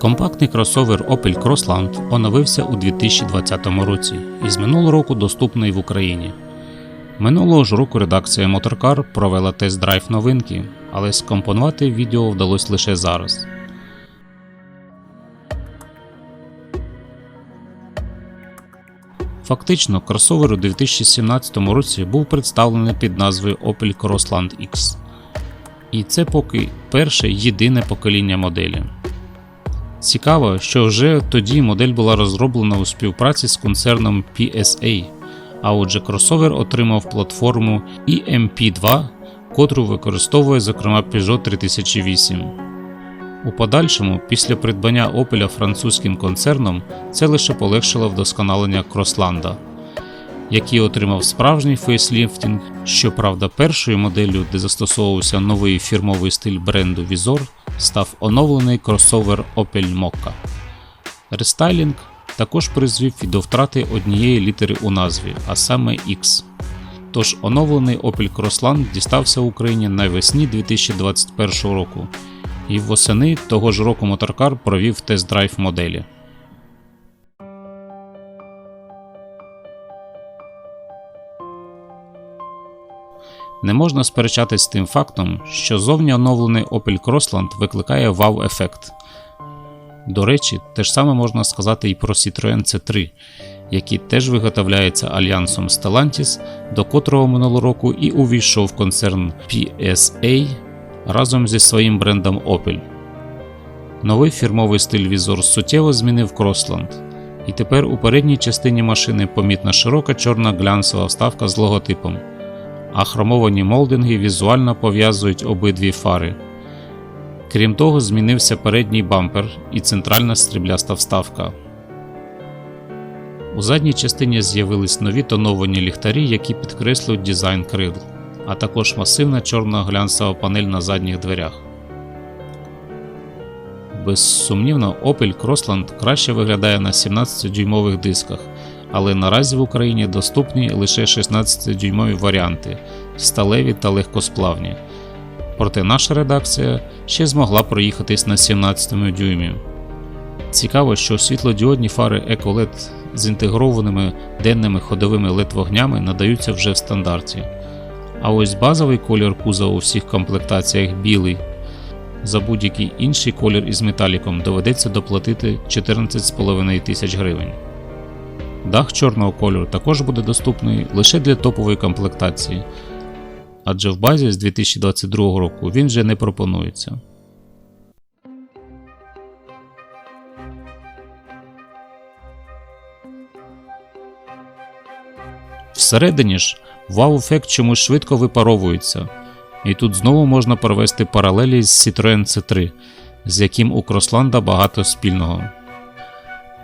Компактний кросовер Opel Crossland оновився у 2020 році і з минулого року доступний в Україні. Минулого ж року редакція Motorcar провела тест-драйв новинки, але скомпонувати відео вдалося лише зараз. Фактично, кросовер у 2017 році був представлений під назвою Opel Crossland X. І це поки перше єдине покоління моделі. Цікаво, що вже тоді модель була розроблена у співпраці з концерном PSA, а отже, кросовер отримав платформу EMP2, котру використовує зокрема Peugeot 3008. У подальшому, після придбання Opel французьким концерном, це лише полегшило вдосконалення Кросланда, який отримав справжній фейсліфтінг, щоправда, першою моделлю, де застосовувався новий фірмовий стиль бренду Vizor, став оновлений кросовер Opel Mokka. Рестайлінг також призвів до втрати однієї літери у назві, а саме X. Тож оновлений Opel Crossland дістався Україні навесні 2021 року, і восени того ж року Motorcar провів тест-драйв моделі. Не можна сперечатись з тим фактом, що зовні оновлений Opel Crossland викликає вау-ефект. До речі, те ж саме можна сказати і про Citroën C3, який теж виготовляється альянсом Stellantis, до котрого минулого року і увійшов концерн PSA разом зі своїм брендом Opel. Новий фірмовий стиль візор суттєво змінив Crossland, і тепер у передній частині машини помітна широка чорна глянцева вставка з логотипом, а хромовані молдинги візуально пов'язують обидві фари. Крім того, змінився передній бампер і центральна стрібляста вставка. У задній частині з'явились нові тоновані ліхтарі, які підкреслюють дизайн крил, а також масивна чорна глянцева панель на задніх дверях. Безсумнівно, Opel Crossland краще виглядає на 17-дюймових дисках, але наразі в Україні доступні лише 16-дюймові варіанти сталеві та легкосплавні. Проте наша редакція ще змогла проїхатись на 17 дюймі. Цікаво, що світлодіодні фари EcoLED з інтегрованими денними ходовими LED вогнями надаються вже в стандарті. А ось базовий колір кузова у всіх комплектаціях білий. За будь-який інший колір із металіком доведеться доплатити 14,5 тисяч гривень. Дах чорного кольору також буде доступний лише для топової комплектації, адже в базі з 2022 року він вже не пропонується. Всередині ж вау-ефект чомусь швидко випаровується, і тут знову можна провести паралелі з Citroën C3, з яким у Кросланда багато спільного.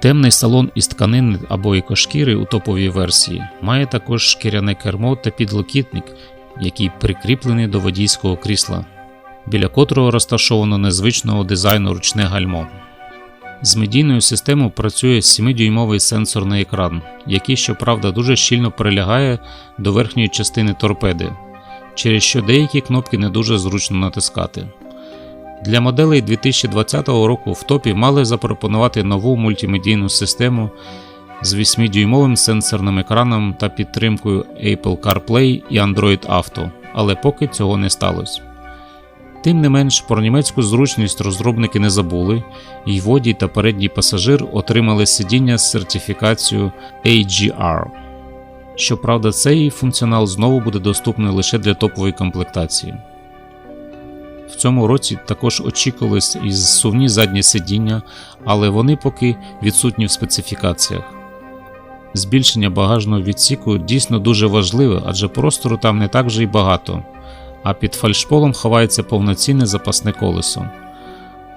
Темний салон із тканини або екошкіри у топовій версії має також шкіряне кермо та підлокітник, який прикріплений до водійського крісла, біля котрого розташовано незвичного дизайну ручне гальмо. З медійною системою працює 7-дюймовий сенсорний екран, який, щоправда, дуже щільно прилягає до верхньої частини торпеди, через що деякі кнопки не дуже зручно натискати. Для моделей 2020 року в топі мали запропонувати нову мультимедійну систему з 8-дюймовим сенсорним екраном та підтримкою Apple CarPlay і Android Auto, але поки цього не сталося. Тим не менш, про німецьку зручність розробники не забули, і водій та передній пасажир отримали сидіння з сертифікацією AGR. Щоправда, цей функціонал знову буде доступний лише для топової комплектації. Цьому році також очікувались і зсувні задні сидіння, але вони поки відсутні в специфікаціях. Збільшення багажного відсіку дійсно дуже важливе, адже простору там не так вже й багато, а під фальшполом ховається повноцінне запасне колесо.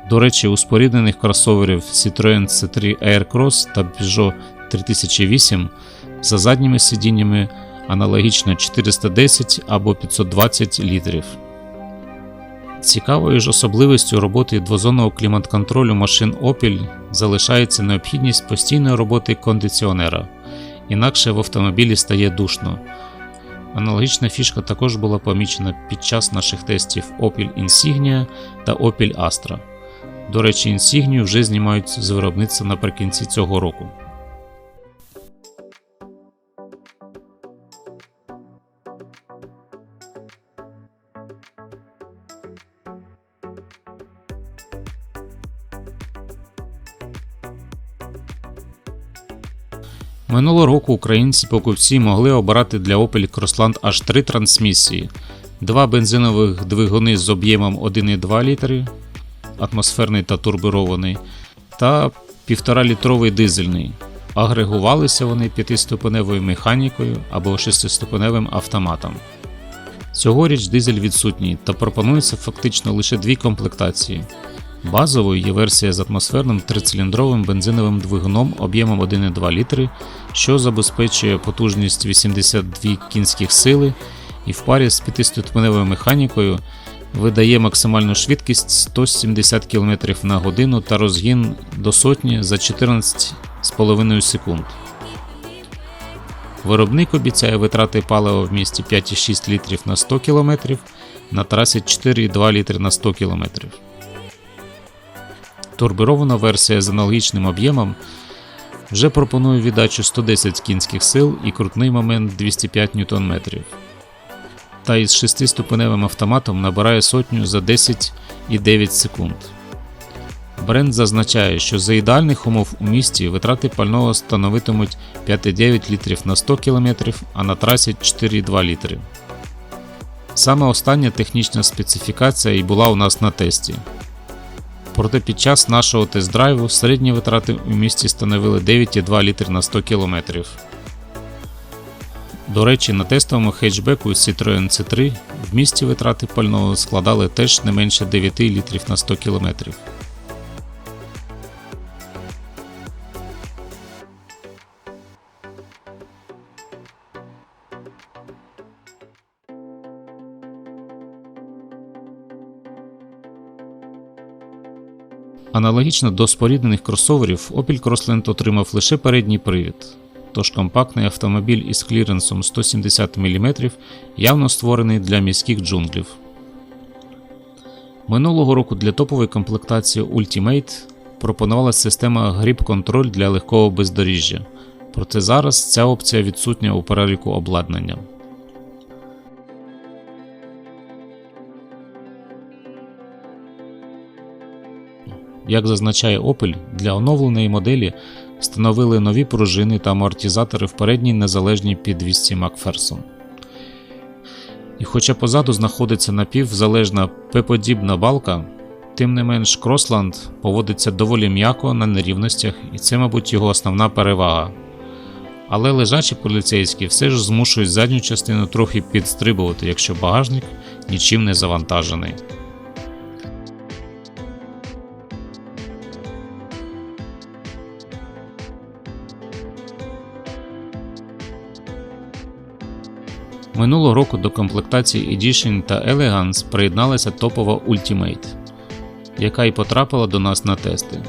До речі, у споріднених кросоверів Citroën C3 Aircross та Peugeot 3008 за задніми сидіннями аналогічно 410 або 520 літрів. Цікавою ж особливістю роботи двозонного клімат-контролю машин Opel залишається необхідність постійної роботи кондиціонера, інакше в автомобілі стає душно. Аналогічна фішка також була помічена під час наших тестів Opel Insignia та Opel Astra. До речі, інсігнію вже знімають з виробництва наприкінці цього року. Минулого року українці покупці могли обирати для Opel Crossland аж три трансмісії: два бензинових двигуни з об'ємом 1,2 літри, атмосферний та турбірований, та 1,5-літровий дизельний. Агрегувалися вони п'ятиступеневою механікою або шестиступеневим автоматом. Цьогоріч дизель відсутній та пропонується фактично лише дві комплектації. Базовою є версія з атмосферним трициліндровим бензиновим двигуном об'ємом 1,2 літри, що забезпечує потужність 82 кінських сили і в парі з 5-ступеневою механікою видає максимальну швидкість 170 км на годину та розгін до сотні за 14,5 секунд. Виробник обіцяє витрати палива в місті 5,6 літрів на 100 км, на трасі 4,2 літри на 100 км. Турбірована версія з аналогічним об'ємом вже пропонує віддачу 110 кінських сил і крутний момент 205 Нм. Та із 6-ступеневим автоматом набирає сотню за 10,9 секунд. Бренд зазначає, що за ідеальних умов у місті витрати пального становитимуть 5,9 літрів на 100 км, а на трасі 4,2 літри. Саме остання технічна специфікація і була у нас на тесті. Проте під час нашого тест-драйву середні витрати у місті становили 9,2 літри на 100 км. До речі, на тестовому хетчбеку Citroen C3 в місті витрати пального складали теж не менше 9 літрів на 100 км. Аналогічно до споріднених кросоверів, Opel Crossland отримав лише передній привід, тож компактний автомобіль із кліренсом 170 мм явно створений для міських джунглів. Минулого року для топової комплектації Ultimate пропонувалася система Control для легкого бездоріжжя, проте зараз ця опція відсутня у переліку обладнання. Як зазначає Opel, для оновленої моделі встановили нові пружини та амортизатори в передній незалежній підвісці Макферсон. І хоча позаду знаходиться напівзалежна П-подібна балка, тим не менш Кроссланд поводиться доволі м'яко на нерівностях, і це, мабуть, його основна перевага. Але лежачі поліцейські все ж змушують задню частину трохи підстрибувати, якщо багажник нічим не завантажений. Минулого року до комплектації Edition та Elegance приєдналася топова Ultimate, яка й потрапила до нас на тести.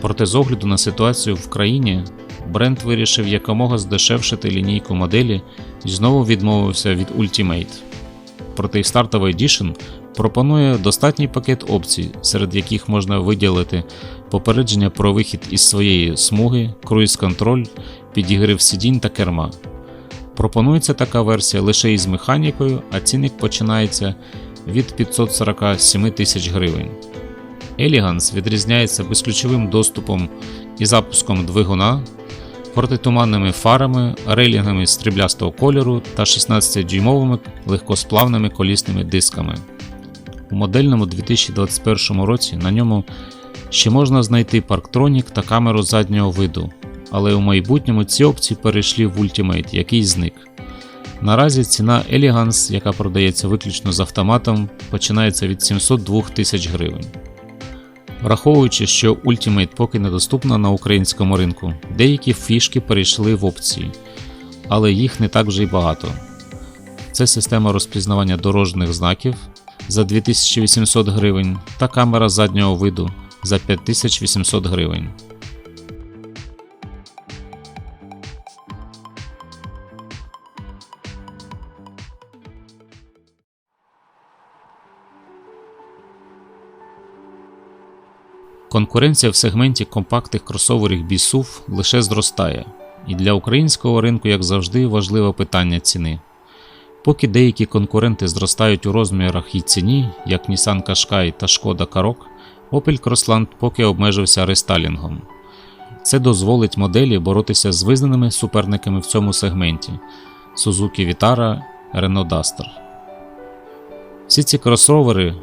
Проте з огляду на ситуацію в країні, бренд вирішив якомога здешевшити лінійку моделі і знову відмовився від Ultimate. Проте й стартовий Edition пропонує достатній пакет опцій, серед яких можна виділити попередження про вихід із своєї смуги, круїз-контроль, підігрів сидінь та керма. Пропонується така версія лише із механікою, а цінник починається від 547 тисяч гривень. Elegance відрізняється безключовим доступом і запуском двигуна, протитуманними фарами, рейлінгами стріблястого кольору та 16-дюймовими легкосплавними колісними дисками. У модельному 2021 році на ньому ще можна знайти парктронік та камеру заднього виду, але у майбутньому ці опції перейшли в Ultimate, який зник. Наразі ціна Elegance, яка продається виключно з автоматом, починається від 702 тисяч гривень. Враховуючи, що Ultimate поки недоступна на українському ринку, деякі фішки перейшли в опції, але їх не так вже й багато. Це система розпізнавання дорожніх знаків за 2800 гривень та камера заднього виду за 5800 гривень. Конкуренція в сегменті компактних кросоверів BSUV лише зростає, і для українського ринку, як завжди, важливе питання ціни. Поки деякі конкуренти зростають у розмірах і ціні, як Nissan Qashqai та Шкода Karoq, Opel Crossland поки обмежився рестайлінгом. Це дозволить моделі боротися з визнаними суперниками в цьому сегменті Suzuki Vitara, Renault Duster. Всі ці кросовери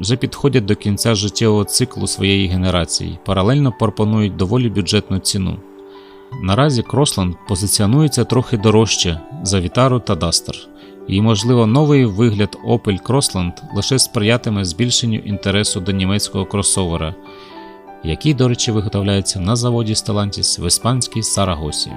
вже підходять до кінця життєвого циклу своєї генерації, паралельно пропонують доволі бюджетну ціну. Наразі Crossland позиціонується трохи дорожче за Vitara та Duster, і, можливо, новий вигляд Opel Crossland лише сприятиме збільшенню інтересу до німецького кросовера, який, до речі, виготовляється на заводі Stellantis в іспанській Сарагосі.